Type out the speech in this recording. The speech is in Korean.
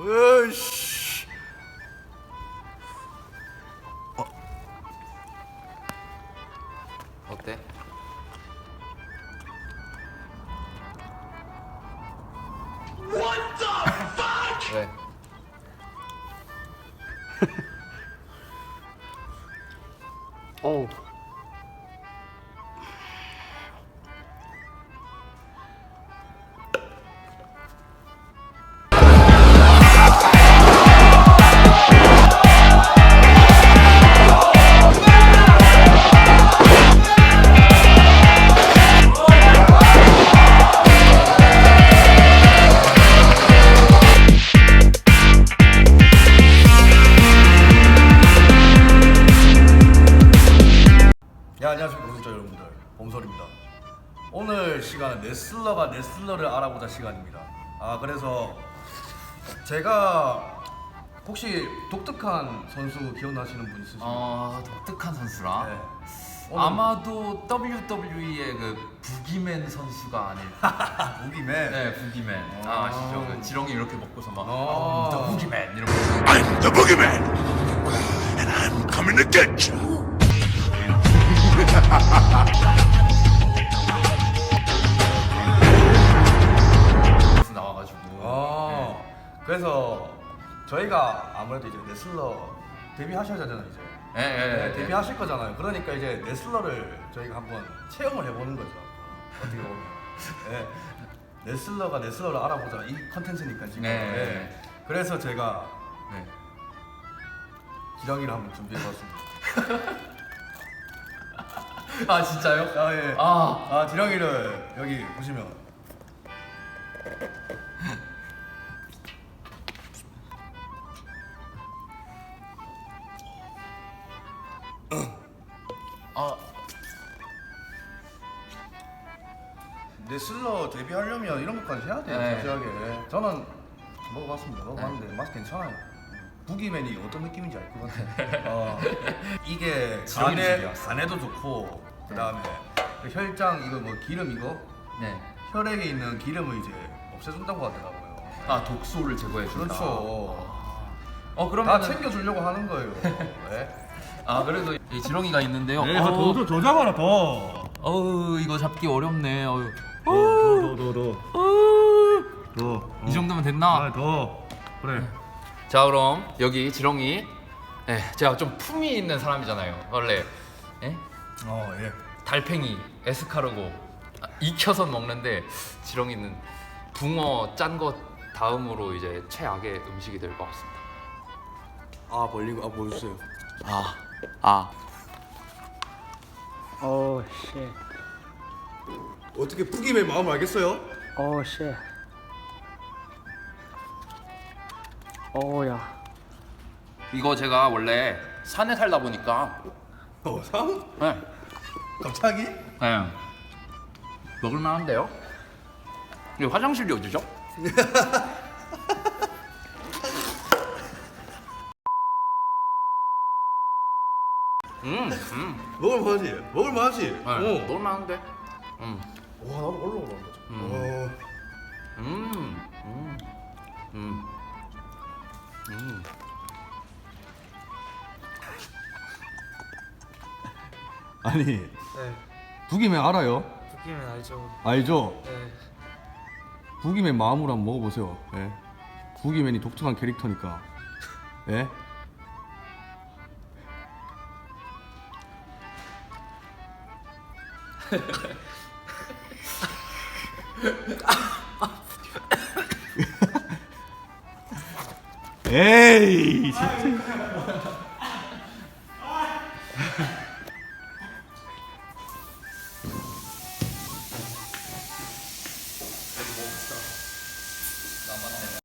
으이씨. 어때? 왜? 범설입니다 오늘 시간은 레슬러가 레슬러를 알아보자 시간입니다 아 그래서 제가 혹시 독특한 선수 기억나시는 분 있으신가요? 어 독특한 선수라. 네. 오늘 아마도 WWE의 그 부기맨 선수가 아닐까. 무기맨 네, 부기맨. 아, 아시죠? 그 지렁이 이렇게 먹고서 막 아. 아, 부기맨 이러고. I'm the boogeyman, and I'm coming to get you. 그래서 나와가지고. 아 그래서 저희가 아무래도 이제 레슬러 데뷔하셔야 되잖아요 이제 예, 예, 네, 예. 데뷔하실 거잖아요 그러니까 이제 레슬러를 저희가 한번 체험을 해보는 거죠 어떻게 보면 네. 레슬러가 레슬러를 알아보자 이 컨텐츠니까 지금 네. 네. 그래서 제가 네. 기량이를 한번 준비해봤습니다 아 진짜요? 아 예. 아, 아 지렁이를 여기 보시면. 아, 레슬러 데뷔하려면 이런 것까지 해야 돼요 네. 자세하게. 저는 먹어봤습니다. 먹어봤는데 맛 괜찮아요. 부기맨이 어떤 느낌인지 알 것 같아요. 어, 이게 지렁이 간에, 집이었어. 간에도 좋고 그 다음에 혈장 이거 뭐 기름 이거 네. 혈액에 있는 기름을 이제 없애준다고 하더라고요 아 독소를 제거해 준다. 그렇죠 어 다 그러면 챙겨주려고 하는 거예요 네. 아 그래도 이 지렁이가 있는데요. 네, 어, 더, 더 잡아라 더. 어우 이거 잡기 어렵네. 더, 더, 더, 어우. 더. 더. 이 정도면 됐나? 더. 그래. 자 그럼 여기 지렁이 예, 제가 좀 품이 있는 사람이잖아요 원래 예? 어, 예. 달팽이, 에스카르고 아, 익혀서 먹는데 지렁이는 붕어 짠 것 다음으로 이제 최악의 음식이 될 것 같습니다 아, 벌리고, 아, 보여주세요. 아, 아 어우, 씨. 어떻게 푸김의 마음 알겠어요? 어우, 씨. 어우야. 이거 제가 원래 산에 살다 보니까 어, 상? 네, 갑자기? 네. 먹을만한데요? 이 화장실이 어디죠? 음, 음. 먹을만하지? 먹을만하지? 네, 어. 먹을만한데. 음, 와, 나도 올라오는 거죠. 어. 음, 음, 음, 음. 아니 네. 북이면 알아요? 북이면 알죠. 알죠? 네. 북이면 마음으로 한번 먹어보세요. 예. 북이면이 독특한 캐릭터니까. 예? 에이 진짜. ಬಂದ